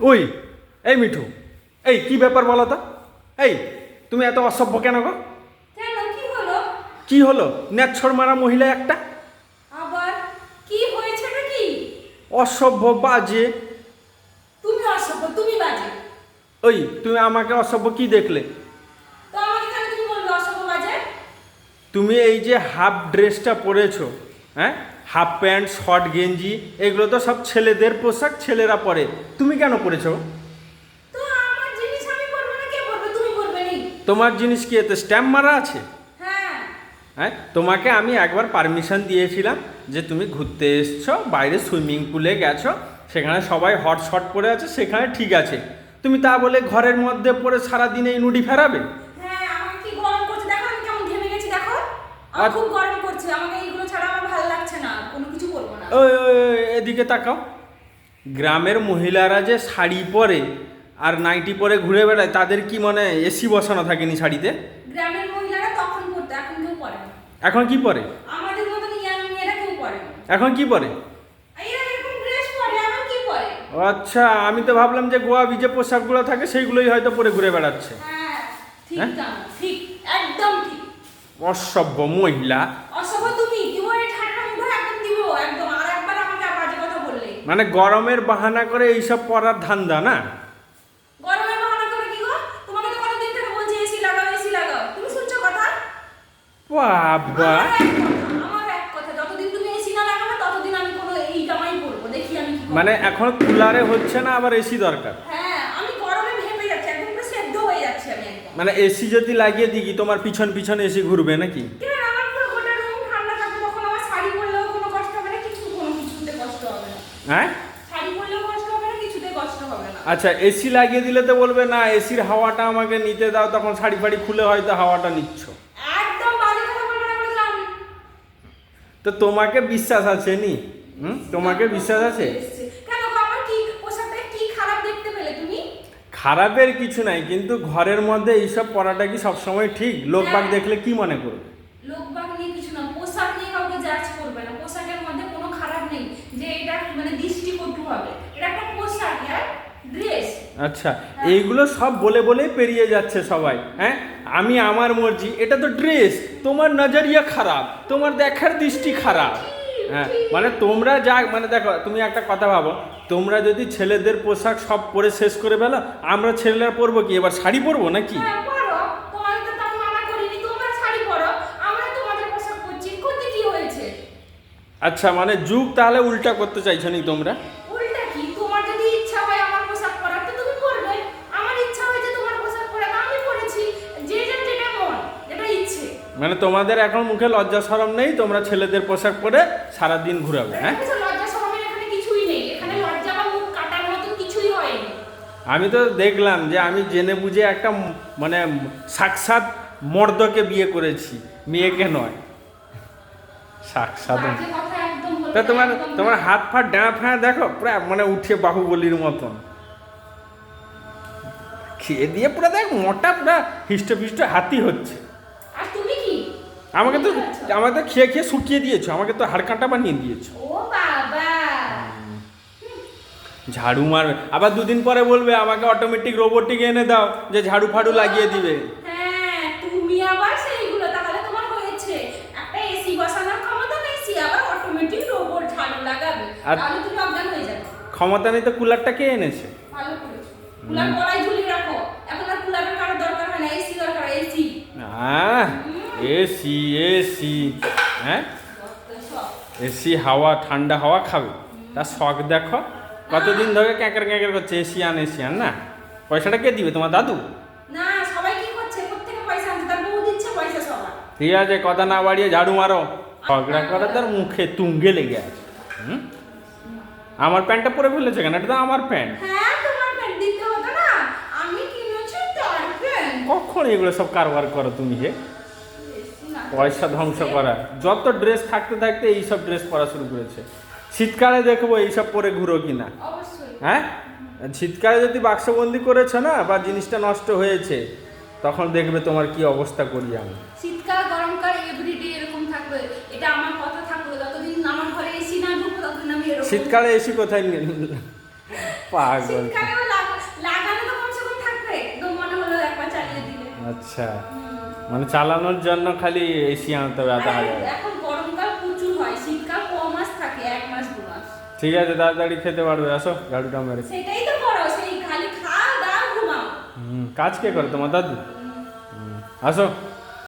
ওই এই মিঠু এই কি ব্যাপার বলো তো? এই তুমি এত অসভ্য কেন গো? কেন কি হলো? কি হলো? নেচ্ছর মারা মহিলা একটা? আবার কি হয়েছে নাকি অসভ্য বাজে। তুমি অসভ্য তুমি বাজে। ওই তুমি আমাকে অসভ্য কি দেখলে? তো আমাকে কেন তুমি বলবে অসভ্য বাজে? তুমি এই যে হাফ ড্রেসটা পরেছো হ্যাঁ? হাফ প্যান্ট শর্ট গেঞ্জি এগুলো তো সব ছেলেদের পোশাক ছেলেরা পরে। তুমি কেন পরেছো? তোমার জিনিস কি এতে স্ট্যাম্প মারা আছে? হ্যাঁ। হ্যাঁ তোমাকে আমি একবার পারমিশন দিয়েছিলাম যে তুমি ঘুরতে এসছো বাইরে সুইমিং পুলে গেছো সেখানে সবাই হট শট পরে আছে সেখানে ঠিক আছে। তুমি তা বলে ঘরের মধ্যে পরে সারাদিন এই নুডি ফেরাবে? হ্যাঁ আমাকে কি গরম করছে? দেখো আমি কেমন ঘেমে গেছি দেখো। আমার খুব গরম করছে। আমাকে এইগুলো ছাড়া আমার ভালো লাগছে না কোনো কিছু করব না। ওই ওই, ওই, এদিকে তাকাও। গ্রামের মহিলারা যে শাড়ি পরে আর নাইটি পরে ঘুরে বেড়ায় তাদের কি মানে এসি বসানো থাকেনি শাড়িতে? গ্রামের মহিলারা তখন পরতো এখন কেউ পরে এখন কি পরে? আমাদের মতন ইয়াং মেয়েরা কেউ পরে এখন কি পরে? আচ্ছা আমি তো ভাবলাম যে গোয়া বিজে পোশাকগুলো থাকে সেইগুলোই হয়তো পরে ঘুরে বেড়াচ্ছে। হ্যাঁ ঠিক হ্যাঁ? ঠিক একদম ঠিক। অসভ্য মহিলা। অসভ্য তুমি দিব এই ঠান্ডা মুখে একদম দিব একদম আর একবার আমাকে আর বাজে কথা বললে মানে গরমের বাহানা করে এইসব পরার ধান্দা না? গরমে বাহানা করে কি গো? তোমাকে তো কতদিন থেকে বলছি এসি লাগাও এসি লাগাও। তুমি শুনছো কথা? বাবা। আমার এক কথা, আমার এক কথা। যতদিন তুমি এসি না লাগাবে ততদিন আমি কোনো এই জামাই পরবো। দেখি আমি কি মানে এখন কুলারে হচ্ছে না আবার এসি দরকার? হ্যাঁ আমি গরমে ভেপে যাচ্ছি একদম পুরো সেদ্ধ হয়ে যাচ্ছি আমি একদম। মানে এসি যদি লাগিয়ে দিই তোমার পিছন পিছন এসি ঘুরবে নাকি আমার পুরো গোটা রুম ঠান্ডা থাকবে তখন আমার শাড়ি পরলেও কোনো কষ্ট হবে না কিছু কোনো কিছুতে কষ্ট হবে না হ্যাঁ? আচ্ছা এসি লাগিয়ে দিলে তো বলবে না এসির হাওয়াটা আমাকে নিতে দাও তখন শাড়ি ফাড়ি খুলে হয়তো হাওয়াটা নিচ্ছ। তো তোমাকে বিশ্বাস আছে নি? হুম? তোমাকে বিশ্বাস আছে? খারাপের কিছু নাই কিন্তু ঘরের মধ্যে এইসব পড়াটা কি সবসময় ঠিক? লোকবাক দেখলে কি মনে করবে? লোকবাগ নিয়ে কিছু না পোশাক নিয়ে কাউকে জাজ করবে না। পোশাকের মধ্যে কোনো খারাপ নেই যে এটা মানে দৃষ্টিকটু হবে। এটা একটা পোশাক আর ড্রেস আচ্ছা এইগুলো সব বলে বলেই পেরিয়ে যাচ্ছে সবাই হ্যাঁ? আমি আমার মর্জি এটা তো ড্রেস তোমার নজরিয়া খারাপ তোমার দেখার দৃষ্টি খারাপ হ্যাঁ? মানে তোমরা যা মানে দেখো তুমি একটা কথা ভাবো তোমরা যদি ছেলেদের পোশাক সব পরে শেষ করে বেলো আমরা ছেলেরা পরবো কি? এবার শাড়ি পরবো নাকি হ্যাঁ পরো তোমাদের তো আমি মানা করিনি তোমরা শাড়ি পরো আমরা তোমাদের পোশাক পরছি করতে কি হয়েছে আচ্ছা মানে যুগ তাহলে উল্টা করতে চাইছো নি তোমরা? উল্টা কি? তোমার যদি ইচ্ছা হয় আমার পোশাক পরার তো তুমি করবে আমার ইচ্ছা হয়েছে তোমার পোশাক পরার আমি পরেছি। যে যার যেটা মন যেটা ইচ্ছে। মানে তোমাদের এখন মুখে লজ্জা সরম নেই? তোমরা ছেলেদের পোশাক পরে সারাদিন ঘুরাবে হ্যাঁ? লজ্জা শরমের এখানে কিছুই নেই। এখানে লজ্জা বা মুখ কাটার মতন কিছুই হয়নি। আমি তো দেখলাম যে আমি জেনে বুঝে একটা মানে সাক্ষাৎ মর্দকে বিয়ে করেছি। মেয়েকে নয়। সাক্ষাৎ বাজে কথা একদম বলবে তা তোমার তোমার হাত ফাট ডাঁট ফাঁ দেখো পুরো মানে উঠে বাহুবলির মতন। খেয়ে দিয়ে পুরো দেখ মোটা পুরো হিষ্ট ফিষ্ট হাতি হচ্ছে। আমাকে তো? আমাকে তো খেয়ে খেয়ে শুকিয়ে দিয়েছ আমাকে তো হাড় কাঁটা বানিয়ে দিয়েছ। ঝাড়ু মারবে। আবার দুদিন পরে বলবে আমাকে অটোমেটিক রোবটিক এনে দাও যে ঝাড়ু ফাড়ু লাগিয়ে দিবে হ্যাঁ তুমি আবার সেইগুলো তাহলে তোমার হয়েছে একটা এসি বসানোর ক্ষমতা নেই সে আবার অটোমেটিক রোবট ঝাড়ু লাগাবে আর- হয়ে ক্ষমতা নেই তো কুলারটা কে এনেছে? ভালো কুলার গলায় ঝুলিয়ে রাখো। এখন আর কুলারের কারও দরকার হয় না এসি দরকার এসি আহ এসি এসি হ্যাঁ? এসি হাওয়া ঠান্ডা হাওয়া খাবে। তার শখ দেখো কতদিন ধরে ক্যাঁকের ক্যাঁকের করছে এশিয়ান এশিয়ান না? পয়সাটা কে দিবে তোমার দাদু? না সবাই কি করছে? প্রত্যেকে পয়সা আনছে তার বউ দিচ্ছে পয়সা সবার। ঠিক আছে কথা না বাড়িয়ে ঝাড়ু মারো। ঝগড়া করে তার মুখে তুঙ্গে লেগে আছে হুম? আমার প্যান্টটা পরে ফেলেছে কেন? এটা তো আমার প্যান্ট। হ্যাঁ তোমার প্যান্ট দিতে হতো না? আমি কিনেছি তার প্যান্ট। কখন এগুলো সব কারবার করো তুমি হে? পয়সা ধ্বংস করা। যত ড্রেস থাকতে থাকতে এইসব ড্রেস পরা শুরু করেছে। শীতকালে দেখব এইসব পরে ঘুরো কিনা অবশ্যই। হ্যাঁ? শীতকালে যদি বাক্সবন্দি করেছ না বা জিনিসটা নষ্ট হয়েছে তখন দেখবে তোমার কি অবস্থা করি আমি। শীতকাল গরমকাল এভরিডে এরকম থাকবে। এটা আমার কথা থাকল। যতদিন আমার ঘরে এসি না ঢুকবে ততদিন আমি এরকম শীতকালে এসি কোথায় নিয়ে পাগল। আচ্ছা। মানে চালানোর জন্য খালি এসি আনতে হবে এখন গরমকাল প্রচুর হয়। শীতকাল ক মাস থাকে? এক মাস দু মাস। ঠিক আছে তাড়াতাড়ি খেতে পারবে। আসো গাড়িটা মেরে। সেটাই काज के गर्दा म दाजु